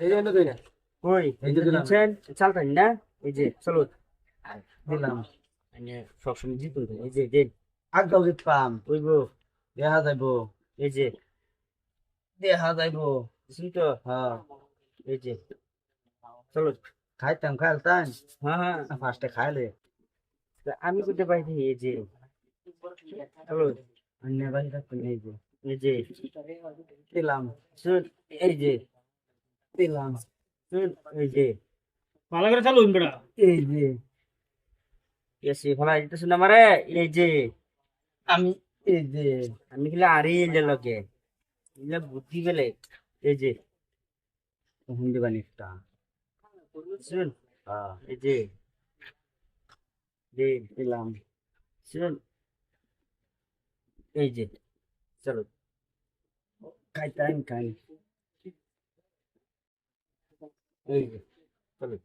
এই যে এনে দিন কই এই যে দিলাম। দিচ্ছেন চালতেন না? এই যে চলো। দিলাম। মানে সবসময় জিতুন তো। এই যে দেন। আগদাও জিত পাম ওই গো দেখা যাইবো। এই যে। দেখা যাইবো। বুঝলি তো? হ্যাঁ। এই যে। চলো খাইতাম খাইতাম হ্যাঁ হ্যাঁ। ফার্স্টে খাইলে। তা আমি করতে পাইছি এই যে। চলো অন্য বাড়ি থাকতেন এই যে। এই যে। দিলাম। এই যে। দিলাম। এই যে। ভালো করে চালুন বেড়া এই যে। এসে ফলা যেতে শুন আমারে এই যে। আমি এই যে। আমি খেলে আরে এলে বুদ্ধি এই যে। হুন্ডি বানিটা শুন এই যে। দেন দিলাম। শুন এই যে। চলো। খাইতাম খাই এই চলো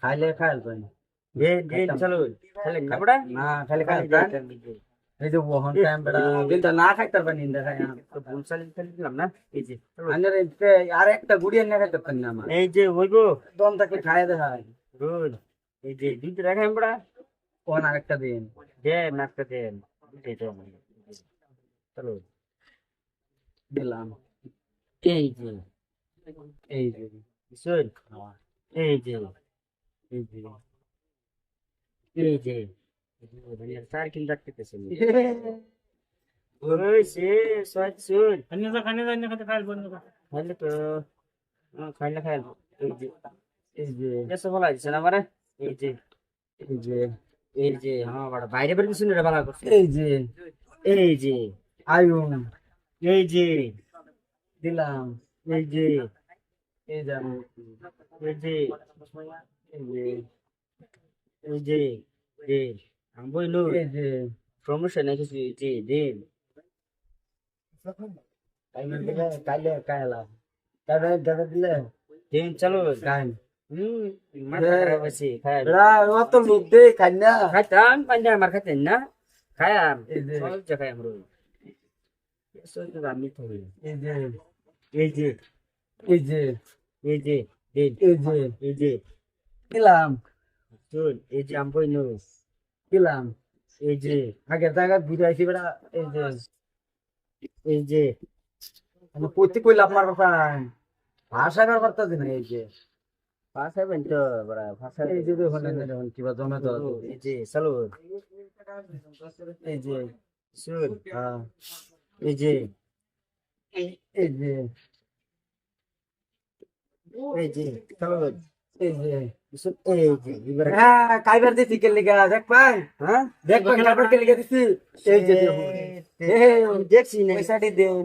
খাইলে খাইল চলো না খাইতাম। এই যে বহন টাইম বড়া। দিনটা না খাইতার পানি ইন্দা খাই। তো দিলাম না। এই যে চলো। আর একটা গুড়ি এনে খাইতে পারি না আমার। এই যে ওই দম তাকে খাই দেখাই রোজ এই যে দুইটা রাখাম বড়া। কোন আরেকটা দিন? দেন নাচটা দেন। দুইটাই দেন চলো। দিলাম। এই যে। এই যে। শুন এই যে এই যে এই যে চার কিলো ডাকতেছেন ওই সে সচ শুন খানি যা খানি যা এনে খাতে খাইল বন্ধ কর খাইলে তো হ্যাঁ, খাইলে খাইল এই যে এই যে এসে বলা দিছে না আমারে এই যে এই যে এই যে হ্যাঁ বড় বাইরে বের কিছু না বালা করছে এই যে এই যে আয়ুন এই যে দিলাম এই যে এই যে এই যে এই যে এই যে দেন আমি বইলো এই যে প্রমোশন আছে যে দেন কাইলে দিলে কাইলে কাইলা কাইলে দাদা দিলে দেন চলো কাইন হুম মাথা খারাপ আছে খাই এরা অত লোক দে খাই না খাইতাম পাঞ্জা আমার খাইতেন না খায়াম এই যে সব জায়গায় আমরা সব তো আমি তো এই যে এই যে এই যে এই যে এই যে এই যে। দিলাম। শুন এই যে আমি বইনো দিলাম। এই যে। আগে জায়গা ঘুরে আইছি এই যে। এই যে। আমি পড়তে কইলাম আমার কথা ভাষা কার করতে দিন এই যে। ভাষা বেন তো বড় ভাষা এই যে দেখুন দেখুন কিবা জমে তো এই যে চলো। এই যে। শুন হ্যাঁ। এই যে। এই যে। এই যে এই যে এই যে হ্যাঁ কাইবার দিছি কে লিগা দেখ পাই হ্যাঁ? দেখ পাই কাইবার কে লিগা দিছি? এই যে দেখছি না। পয়সাটি দেন।